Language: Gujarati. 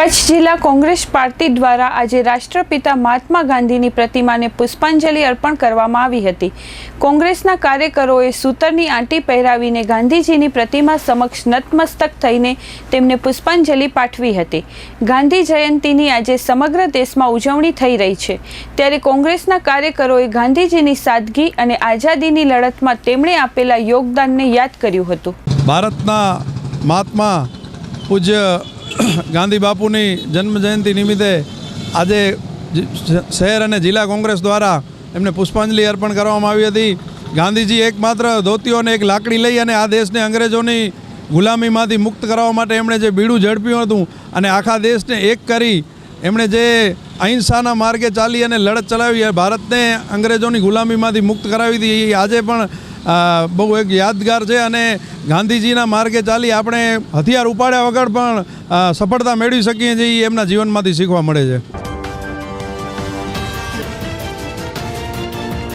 કચ્છ જિલ્લા કોંગ્રેસ પાર્ટી દ્વારા આજે રાષ્ટ્રપિતા મહાત્મા ગાંધીની પ્રતિમાને પુષ્પાંજલિ અર્પણ કરવામાં આવી હતી. કોંગ્રેસના કાર્યકરોએ સૂતરની આંટી પહેરાવીને ગાંધીજીની પ્રતિમા સમક્ષ નતમસ્તક થઈને તેમને પુષ્પાંજલિ પાઠવી હતી. ગાંધી જયંતિની આજે સમગ્ર દેશમાં ઉજવણી થઈ રહી છે. ત્યારે કોંગ્રેસના કાર્યકરોએ ગાંધીજીની સાદગી અને આઝાદીની લડતમાં તેમણે આપેલા યોગદાનને યાદ કર્યું હતું. ભારતના મહાત્મા પૂજ્ય ગાંધી બાપુની જન્મજયંતિ નિમિત્તે આજે શહેર અને જિલ્લા કોંગ્રેસ દ્વારા એમને પુષ્પાંજલિ અર્પણ કરવામાં આવી હતી. ગાંધીજી એકમાત્ર ધોતીઓ અને એક લાકડી લઈ અને આ દેશને અંગ્રેજોની ગુલામીમાંથી મુક્ત કરવા માટે એમણે જે બીડું ઝડપ્યું હતું અને આખા દેશને એક કરી એમણે જે અહિંસાના માર્ગે ચાલી અને લડત ચલાવી ભારતને અંગ્રેજોની ગુલામીમાંથી મુક્ત કરાવી હતી, એ આજે પણ બહુ એક યાદગાર છે અને ગાંધીજીના માર્ગે ચાલી આપણે હથિયાર ઉપાડ્યા વગર પણ સફળતા મેળવી શકીએ છીએ એમના જીવનમાંથી શીખવા મળે છે.